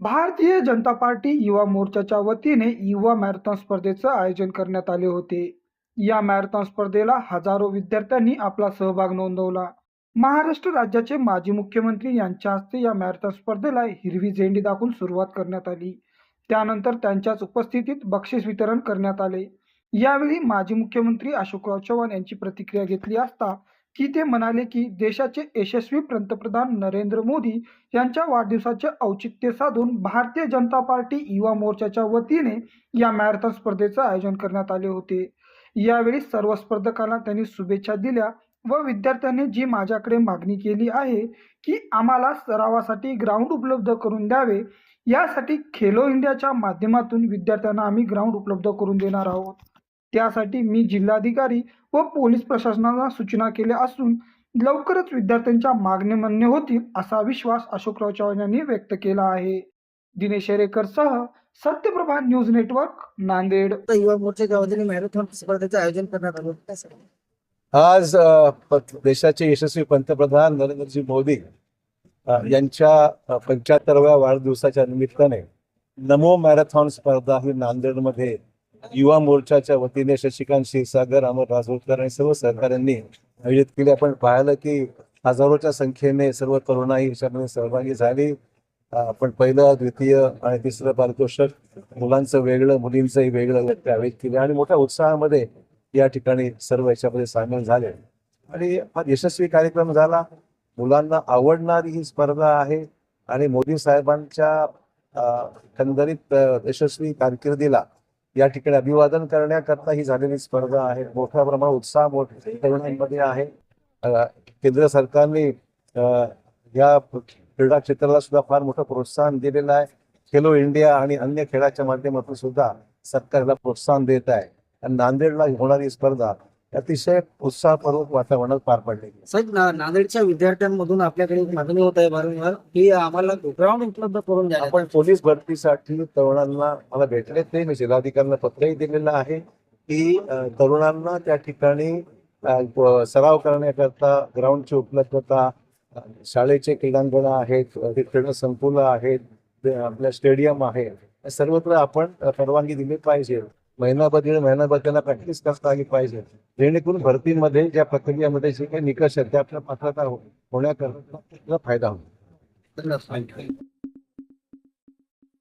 Bharatiya Janata party युवा मोर्चाच्या वतीने युवा मॅरेथॉन स्पर्धेचं आयोजन करण्यात आले होते. या मॅरेथॉन स्पर्धेला हजारो विद्यार्थ्यांनी आपला सहभाग नोंदवला. महाराष्ट्र राज्याचे माजी मुख्यमंत्री यांच्या हस्ते या मॅरेथॉन स्पर्धेला हिरवी झेंडी दाखवून सुरुवात करण्यात आली. त्यानंतर त्यांच्याच उपस्थितीत बक्षीस वितरण करण्यात आले. यावेळी माजी मुख्यमंत्री अशोकराव चव्हाण यांची प्रतिक्रिया घेतली असता की ते म्हणाले की देशाचे यशस्वी पंतप्रधान नरेंद्र मोदी यांच्या वाढदिवसाचे औचित्य साधून भारतीय जनता पार्टी युवा मोर्चाच्या वतीने या मॅरेथॉन स्पर्धेचं आयोजन करण्यात आले होते. यावेळी सर्व स्पर्धकांना त्यांनी शुभेच्छा दिल्या व विद्यार्थ्यांनी जी माझ्याकडे मागणी केली आहे की आम्हाला सरावासाठी ग्राउंड उपलब्ध करून द्यावे यासाठी खेलो इंडियाच्या माध्यमातून विद्यार्थ्यांना आम्ही ग्राउंड उपलब्ध करून देणार आहोत. त्यासाठी मी जिल्हाधिकारी व पोलीस प्रशासनाला सूचना केल्या असून लवकरच विद्यार्थ्यांच्या मागण्या मान्य होतील असा विश्वास अशोकराव चव्हाण यांनी व्यक्त केला आहे. दिनेश हेरेकर सह सत्यप्रभा न्यूज नेटवर्क नांदेड. युवा मोर्चाच्या वतीने मॅरेथॉन स्पर्धेचं आयोजन करण्यात आलं? आज देशाचे यशस्वी पंतप्रधान नरेंद्रजी मोदी यांच्या पंच्याहत्तरव्या वाढदिवसाच्या निमित्ताने नमो मॅरेथॉन स्पर्धा ही नांदेडमध्ये युवा मोर्चाच्या वतीने शशिकांत क्षीरसागर अमर राजोरकर आणि सर्व सहकाऱ्यांनी आयोजित केली. आपण पाहिलं की हजारोच्या संख्येने सर्व तरुणाई याच्यामध्ये सहभागी झाली. आपण पहिलं द्वितीय आणि तिसरं पारितोषिक मुलांचं वेगळं मुलींचंही वेगळं आयोजित केलं आणि मोठ्या उत्साहामध्ये या ठिकाणी सर्व याच्यामध्ये सामील झाले. आणि फार यशस्वी कार्यक्रम झाला. मुलांना आवडणारी ही स्पर्धा आहे आणि मोदी साहेबांच्या अं, एकंदरीत यशस्वी कारकिर्दीला या ठिकाणी अभिवादन करण्याकरता ही झालेली स्पर्धा आहे. मोठ्या प्रमाणात उत्साह तरुणांमध्ये आहे. केंद्र सरकारने या क्रीडा क्षेत्राला सुद्धा फार मोठं प्रोत्साहन दिलेलं आहे. खेलो इंडिया आणि अन्य खेळाच्या माध्यमातून सुद्धा सरकारला प्रोत्साहन देत आहे. आणि नांदेडला होणारी स्पर्धा अतिशय उत्साहपूर्वक वातावरणात पार पडलेली आहे. साहेब नांदेडच्या विद्यार्थ्यांमधून आपल्याकडे मागणी होत आहे वारंवार की आम्हाला ग्राउंड उपलब्ध करून द्या आपण पोलीस भरतीसाठी तरुणांना मला भेटले ते मी जिल्हाधिकाऱ्यांना पत्रही दिलेलं आहे की तरुणांना त्या ठिकाणी सराव करण्याकरता ग्राउंडची उपलब्धता शाळेचे क्रीडांगण आहेत क्रीडा संकुल आहेत आपल्या स्टेडियम आहे. सर्वत्र आपण परवानगी दिली पाहिजे. महिनाभर दीड महिनाभर त्यांना प्रॅक्टिस करता आली पाहिजे. जेणेकरून भरतीमध्ये ज्या प्रक्रियेमध्ये जे काही निकष आहेत त्या आपल्या पात्रता होण्याकरता फायदा होईल. धन्यवाद.